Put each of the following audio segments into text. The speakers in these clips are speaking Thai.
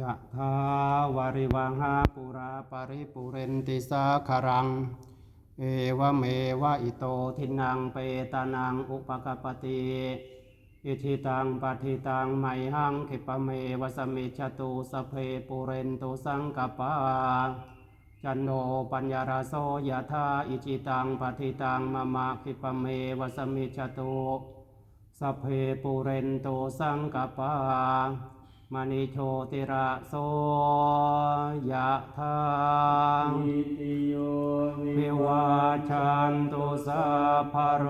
ยะทาวาริวังหาปุราปาริปุเรนติสาคารัง เอวเมวะอิโตทินังเปตานังอุปกปปติอิทิตังปฏิตังไมหังขิปะเมวสมิจตุสเพปุเรนตุสังกปาจันโนปัญญาราโสยะธาอิจิตังปฏิตังมะมะขิปะเมวสมิจตุสเพปุเรนตุสังกปปา มณีโชติระโสยะทางอิติโยวิวาชันตุสัพพโร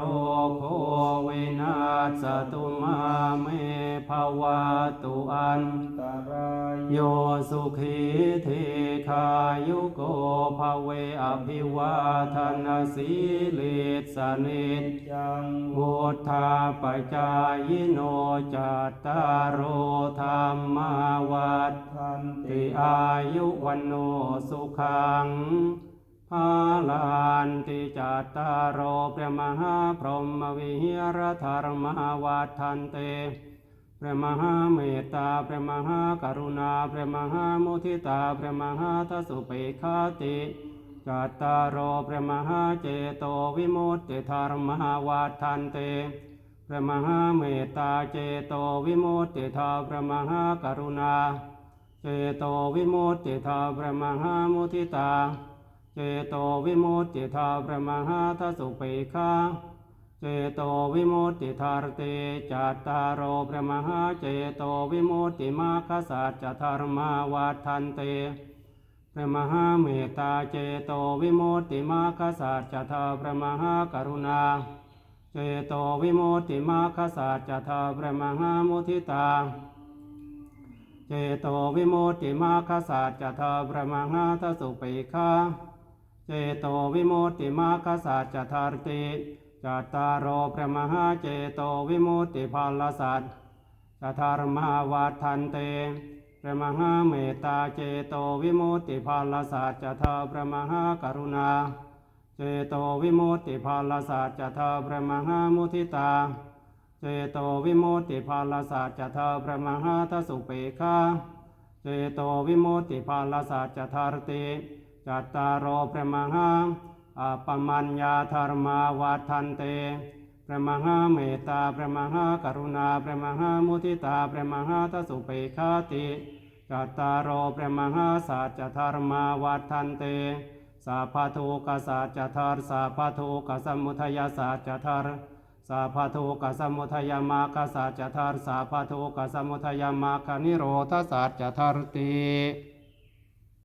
โควินาสตุ วะตุอันตรายโยสุขีเทคายุโกภาเวอภิวาทนาสีลิสเนตจังพุทธาปจายโนจัตตารโอธรรมาวัฏทันติติอายุวันโนสุขังภาลานติจัตตารโอพระมหาพรหมวิหารธรรมวัฏทันเต พระมหาเมตตาพระมหากรุณาพระมหามุทิตาพระมหาทัสุเปคาติจัตตารโอพระมหาเจโตวิมุตติธรรมวัฏทันเตพระมหาเมตตาเจโตวิมุตติธาพระมหากรุณา เจโตวิมุตติธาพระมหามุทิตา เจโตวิมุตติธาพระมหาทัสุเปคา เจโตวิมุตติธารเตจัตตารโอพระมหาเจโตวิมุตติมาคสัจจธรรมาวัฏทันเตพระมหาเมตตาเจโตวิมุตติมาคสัจจธาพระมหากรุณา เจโตวิมุตติมาคสัจจธาพระมหามุทิตา เจโตวิมุตติมาคสัจจธาพระมหาทัสสุเปคาเจโตวิมุตติมาคสัจจทารติ จัตตารโอพระมหาเจโตวิมุตติภาลสัตจทารมาวัฏทันเตพระมหาเมตตาเจโตวิมุตติภาลสัตจทาพระมหากรุณา เจโตวิมุตติภาลสัตจทาพระมหามุทิตา เจโตวิมุตติภาลสัตจทาพระมหาทสุเปคาเจโตวิมุตติภาลสัจจทารติจัตตารโอพระมหา อปมัญญาธรรมาวัฏทันเตพระมหาเมตตาพระมหากรุณาพระมหามุทิตาพระมหาทสุเปคาติจัตตารโอพระมหาสัจจธรรมาวัฏทันเตสัพพทุกสัจจารสัพพทุกสมุทัยสัจจทารสัพพทุกสมุทัยมาคสัจจารสัพพทุกสมุทัยมาคนิโรธสัจจารติ